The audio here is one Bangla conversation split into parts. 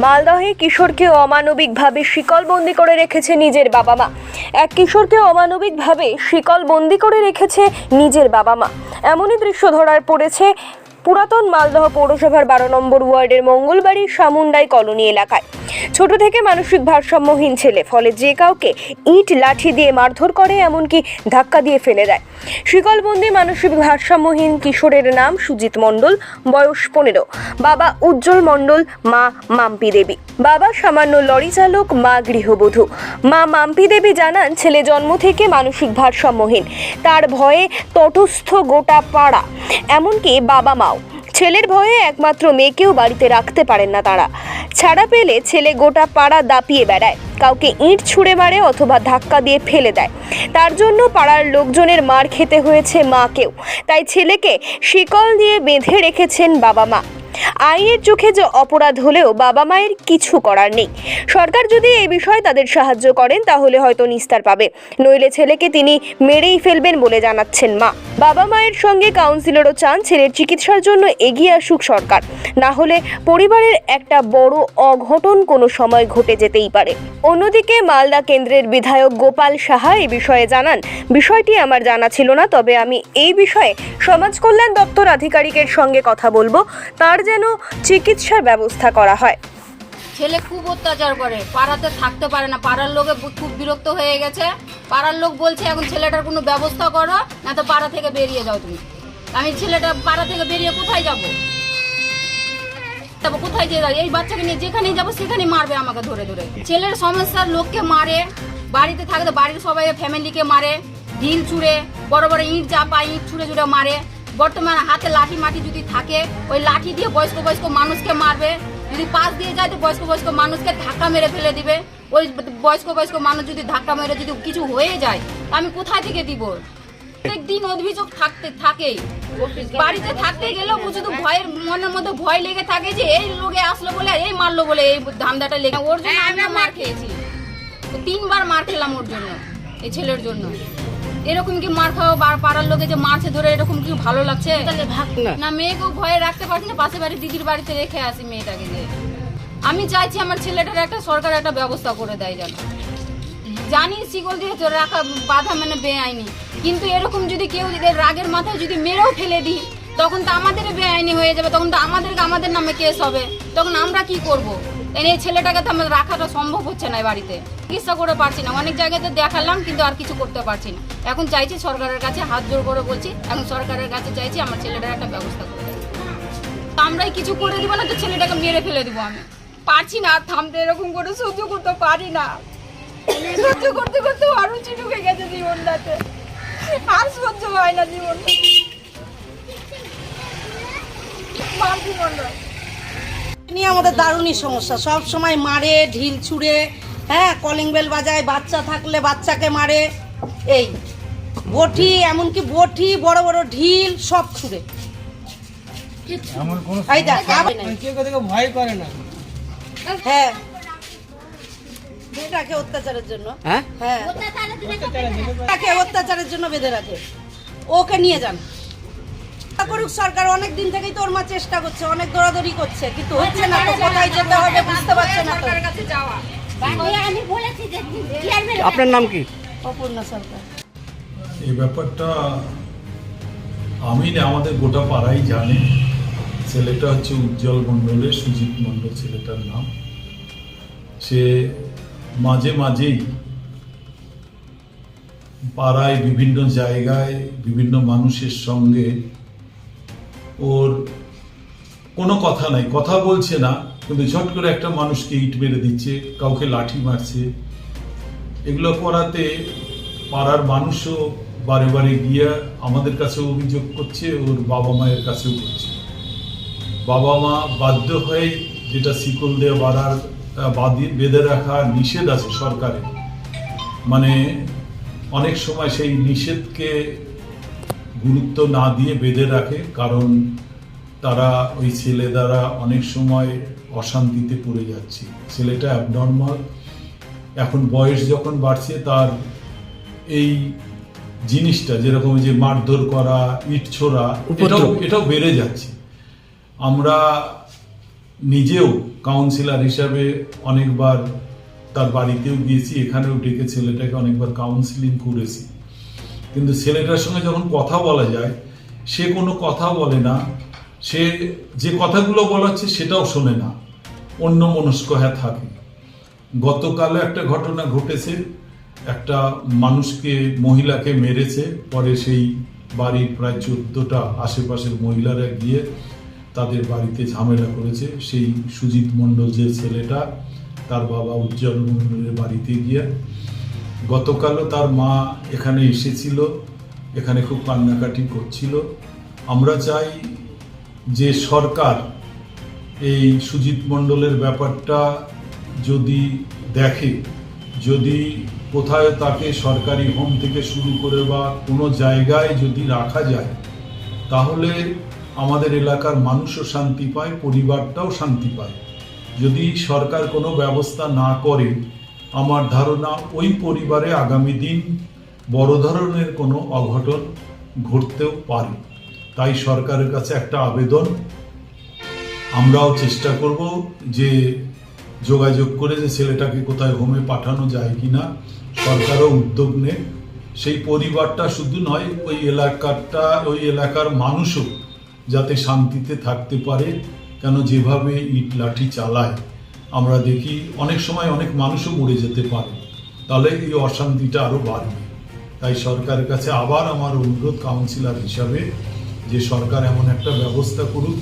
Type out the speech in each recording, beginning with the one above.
মালদহে কিশোরকে অমানবিকভাবে শিকলবন্দি করে রেখেছে নিজের বাবা মা। এক কিশোরকে অমানবিকভাবে শিকলবন্দি করে রেখেছে নিজের বাবা মা। এমনই দৃশ্য ধরার পড়েছে পুরাতন মালদহ পৌরসভার বারো নম্বর ওয়ার্ডের মঙ্গলবাড়ির সামুন্ডাই কলোনি এলাকায়। ছোট থেকে মানসিক ভারসাম্যহীন ছেলে, ফলে যে কাউকে ইট, লাঠি দিয়ে মারধর করে, এমনকি ধাক্কা দিয়ে ফেলে দেয়। শিকলবন্দি মানসিক ভারসাম্যহীন কিশোরের নাম সুজিত মণ্ডল, বয়স পনেরো। বাবা উজ্জ্বল মণ্ডল, মা মাম্পি দেবী। বাবা সামান্য লরি চালক, মা গৃহবধূ। মা মাম্পি দেবী জানান, ছেলে জন্ম থেকে মানসিক ভারসাম্যহীন। তার ভয়ে তটস্থ গোটা পাড়া। এমনকি বাবা মাও ছেলের ভয়ে একমাত্র মেয়েকেও বাড়িতে রাখতে পারেন না তারা। ছাড়া পেলে ছেলে গোটা পাড়া দাপিয়ে বেড়ায়, কাউকে ইঁট ছুঁড়ে মারে অথবা ধাক্কা দিয়ে ফেলে দেয়। তার জন্য পাড়ার লোকজনের মার খেতে হয়েছে মাকেও। তাই ছেলেকে শিকল দিয়ে বেঁধে রেখেছেন বাবা মা। আইনের চোখে যে অপরাধ হলেও বাবা মায়ের কিছু করার নেই। সরকার যদি এই বিষয়ে তাদের সাহায্য করেন, তাহলে হয়তো নিস্তার পাবে। নইলে ছেলেকে তিনি মেরেই ফেলবেন বলে জানাচ্ছেন মা। বাবা মায়ের সঙ্গে কাউন্সিলরও চান ছেলের চিকিৎসার জন্য এগিয়ে আসুক সরকার। না হলে পরিবারের একটা বড় অঘটন কোনো সময় ঘটে যেতেই পারে। অন্যদিকে মালদা কেন্দ্রের বিধায়ক গোপাল সাহা এই বিষয়ে জানান, বিষয়টি আমার জানা ছিল না, তবে আমি এই বিষয়ে সমাজ কল্যাণ দপ্তর আধিকারিকের সঙ্গে কথা বলব। তার যেন চিকিৎসার ব্যবস্থা করা হয়। ছেলে খুব অত্যাচার করে। পাড়াতে থাকতে পারে না। পাড়ার লোকে খুব বিরক্ত হয়ে গেছে। পাড়ার লোক বলছে, এখন ছেলেটার কোনো ব্যবস্থা করো, না তো পাড়া থেকে বেরিয়ে যাও তুমি। আমি ছেলেটা পাড়া থেকে বেরিয়ে কোথায় যাব? তারপর কোথায় যেয়ে এই বাচ্চাকে নিয়ে যেখানেই যাব, সেখানেই মারবে আমাকে ধরে ধরে। ছেলের সমস্যার লোককে মারে। বাড়িতে থাকতে বাড়ির সবাই ফ্যামিলিকে মারে। ঢিল ছুঁড়ে, বড় বড় ইঁট চাপা, ইট ছুঁড়ে ছুঁড়ে মারে। বর্তমানে হাতে লাঠি মাটি যদি থাকে ওই লাঠি দিয়ে বয়স্ক বয়স্ক মানুষকে মারবে। যদি পাশ দিয়ে যায় তো বয়স্ক বয়স্ক মানুষকে ধাক্কা মেরে ফেলে দিবে। ওই বয়স্ক বয়স্ক মানুষ যদি ধাক্কা মেরে যদি কিছু হয়ে যায় আমি কোথায় থেকে দিব? প্রত্যেকদিন অভিযোগ থাকতে থাকেই বাড়িতে থাকতে গেলেও শুধু ভয়ের মনের মধ্যে ভয় লেগে থাকে যে এই লোকে আসলো বলে এই মারলো বলে এই ধান্দাটা লেগে ওর জন্য আমরা মার খেয়েছি। তিনবার মার খেলাম ওর জন্য এই ছেলের জন্য। এরকম কি মার খাওয়া পাড়ার লোকে যে মারছে ধরে এরকম কি ভালো লাগছে? না। মেয়েকেও ভয়ে রাখতে পারছি না পাশে বাড়ি দিদির বাড়িতে রেখে আসি মেয়েটাকে যে। আমি চাইছি আমার ছেলেটার একটা সরকার একটা ব্যবস্থা করে দেয় যেন। জানি শিকল দিয়ে তো রাখা বাধা মানে বেআইনি। কিন্তু এরকম যদি কেউ যদি রাগের মাথায় যদি মেরেও ফেলে দিই তখন তো আমাদের বেআইনি হয়ে যাবে তখন তো আমাদেরকে আমাদের নামে কেস হবে তখন আমরা কি করব? এই ছেলেটাকে তো আমার রাখাটা সম্ভব হচ্ছে না বাড়িতে। চিকিৎসা করে পারছি না। অনেক জায়গাতে দেখালাম, কিন্তু আর কিছু করতে পারছি না। এখন চাইছি সরকারের কাছে হাত জোর করে বলছি, এখন সরকারের কাছে চাইছি আমার ছেলেটার একটা ব্যবস্থা করে আমরাই কিছু করে দিব না তো ছেলেটাকে মেরে ফেলে দিব আমি। পারছি না থামতে এরকম করে সহ্য করতে পারি না। সহ্য করতে করতে আরও ঢুকে গেছে জীবনটাতে। আর সহ্য হয় না জীবনটা মাম্পি মণ্ডল নিয়ে আমাদের দারুণই সমস্যা। সব সময় মারে ঢিল ছুঁড়ে হ্যাঁ কলিং বেল বাজায় বাচ্চা থাকলে বাচ্চাকে মারে এই। বটি এমনকি বটি বড় বড় ঢিল সব ছুঁড়ে। ভয় করে না। হ্যাঁ। অত্যাচারের জন্য। হ্যাঁ? হ্যাঁ। অত্যাচারের জন্য বেঁধে রাখে। ওকে নিয়ে যান। চেষ্টা করুক সরকার অনেক দিন থেকেই তোর মা চেষ্টা করছে অনেক দৌড়াদৌড়ি করছে কিন্তু হচ্ছে না তো কোথায় যেতে হবে বুঝতে পারছে না তো। আপনার নাম কি? অপূর্ণা সরকার। এই ব্যাপারটা আমি না আমাদের গোটা পাড়াই জানে। ছেলেটা হচ্ছে উজ্জ্বল মণ্ডলের সুজিত মণ্ডল ছেলেটার নাম। সে মাঝে মাঝেই পাড়ায় বিভিন্ন জায়গায় বিভিন্ন মানুষের সঙ্গে ওর কোনো কথা নাই। কথা বলছে না, কিন্তু ঝট করে একটা মানুষকে ইট মেরে দিচ্ছে, কাউকে লাঠি মারছে। এগুলো করাতে পাড়ার মানুষও বারে বারে গিয়ে আমাদের কাছে অভিযোগ করছে, ওর বাবা মায়ের কাছেও করছে। বাবা মা বাধ্য হয়ে যেটা শিকল দিয়ে বাড়ার বেঁধে রাখা নিষেধ আছে সরকারের। মানে অনেক সময় সেই নিষেধকে গুরুত্ব না দিয়ে বেঁধে রাখে কারণ তারা ওই ছেলে দ্বারা অনেক সময় অশান্তিতে পড়ে যাচ্ছে। ছেলেটা অ্যাবনর্মাল এখন বয়স যখন বাড়ছে তার এই জিনিসটা যেরকম যে মারধর করা ইট ছোড়া এটাও এটাও বেড়ে যাচ্ছে। আমরা নিজেও কাউন্সিলর হিসাবে অনেকবার তার বাড়িতেও গিয়েছি এখানেও ডেকে ছেলেটাকে অনেকবার কাউন্সিলিং করেছি। কিন্তু ছেলেটার সঙ্গে যখন কথা বলা যায়, সে কোনো কথা বলে না। সে যে কথাগুলো বলাচ্ছে সেটাও শোনে না। অন্য মনস্ক হয়ে থাকে। গতকালও একটা ঘটনা ঘটেছে। একটা মানুষকে, মহিলাকে মেরেছে। পরে সেই বাড়ির প্রায় চোদ্দটা আশেপাশের মহিলারা গিয়ে তাদের বাড়িতে ঝামেলা করেছে। সেই সুজিত মণ্ডল যে ছেলেটা, তার বাবা উজ্জ্বল মণ্ডলের বাড়িতে গিয়ে গতকালও তার মা এখানে এসেছিল, এখানে খুব কান্নাকাটি করছিল। আমরা চাই যে সরকার এই সুজিত মণ্ডলের ব্যাপারটা যদি দেখে, যদি কোথায় তাকে সরকারি হোম থেকে শুরু করে বা কোনো জায়গায় যদি রাখা যায়, তাহলে আমাদের এলাকার মানুষও শান্তি পায়, পরিবারটাও শান্তি পায়। যদি সরকার কোনো ব্যবস্থা না করে আমার ধারণা ওই পরিবারে আগামী দিন বড় ধরনের কোনো অঘটন ঘটতেও পারে। তাই সরকারের কাছে একটা আবেদন। আমরাও চেষ্টা করব যে যোগাযোগ করে যে ছেলেটাকে কোথায় হোমে পাঠানো যায় কি না সরকারও উদ্যোগ নেয় সেই পরিবারটা শুধু নয়, ওই এলাকাটা ওই এলাকার মানুষও যাতে শান্তিতে থাকতে পারে, কেন যেভাবে ইট লাঠি চালায়। আমরা দেখি অনেক সময় অনেক মানুষও মরে যেতে পারে। তাহলে এই অশান্তিটা আরও বাড়বে। তাই সরকারের কাছে আবার আমার অনুরোধ কাউন্সিলর হিসাবে যে সরকার এমন একটা ব্যবস্থা করুক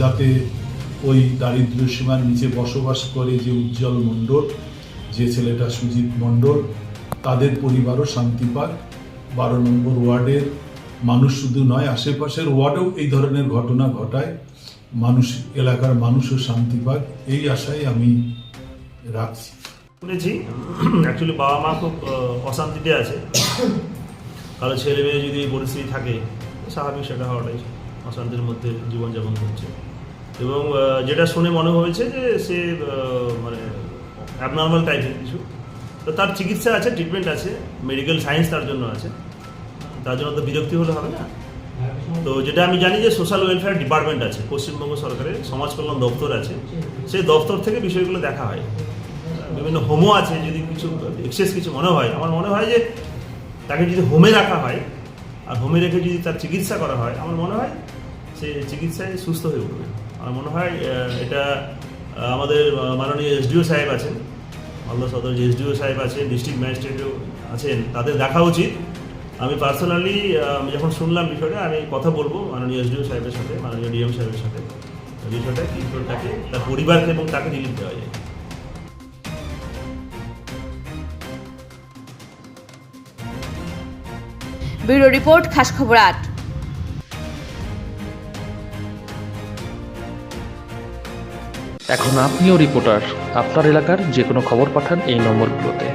যাতে ওই দারিদ্র সীমার নিচে বসবাস করে যে উজ্জ্বল মণ্ডল, যে ছেলেটা সুজিত মণ্ডল, তাদের পরিবারও শান্তি পায় বারো নম্বর ওয়ার্ডের মানুষ শুধু নয়, আশেপাশের ওয়ার্ডেও এই ধরনের ঘটনা ঘটায়। মানুষ, এলাকার মানুষও শান্তি পাক, এই আশায় আমি রাখছি। শুনেছি অ্যাকচুয়ালি বাবা মা খুব অশান্তিতে আছে। কারও ছেলে মেয়ে যদি পরিস্থিতি থাকে, স্বাভাবিক সেটা হওয়াটাই অশান্তির মধ্যে জীবনযাপন করছে। এবং যেটা শুনে মনে হয়েছে যে সে মানে অ্যাবনর্মাল টাইপের কিছু। তো তার চিকিৎসা আছে ট্রিটমেন্ট আছে মেডিকেল সায়েন্স তার জন্য আছে। তার জন্য তো বিরক্তি হলে হবে না। তো যেটা আমি জানি যে সোশ্যাল ওয়েলফেয়ার ডিপার্টমেন্ট আছে, পশ্চিমবঙ্গ সরকারের সমাজ কল্যাণ দপ্তর আছে, সেই দপ্তর থেকে বিষয়গুলো দেখা হয়। বিভিন্ন হোমও আছে, যদি কিছু এক্সেস কিছু মনে হয়, আমার মনে হয় যে তাকে যদি হোমে রাখা হয়, আর হোমে রেখে যদি তার চিকিৎসা করা হয়, আমার মনে হয় সে চিকিৎসায় সুস্থ হয়ে উঠবে। আমার মনে হয় এটা আমাদের মাননীয় এসডিও সাহেব আছেন, মালদা সদর যে এসডিও সাহেব আছেন ডিস্ট্রিক্ট ম্যাজিস্ট্রেটও আছেন, তাদের দেখা উচিত। আমি পার্সোনালি আমি যখন শুনলাম বিষয়টা আমি কথা বলব মাননীয় এসডিও সাহেবের সাথে মাননীয় ডিএম সাহেবের সাথে। বিষয়টা কি করে তাকে তার পরিবারকে এবং তাকে রিলিফ দেওয়া যায়। ব্যুরো রিপোর্ট খাস খবর আট। এখন আপনিও রিপোর্টার আপনার এলাকার যে কোনো খবর পাঠান এই নম্বরগুলোতে।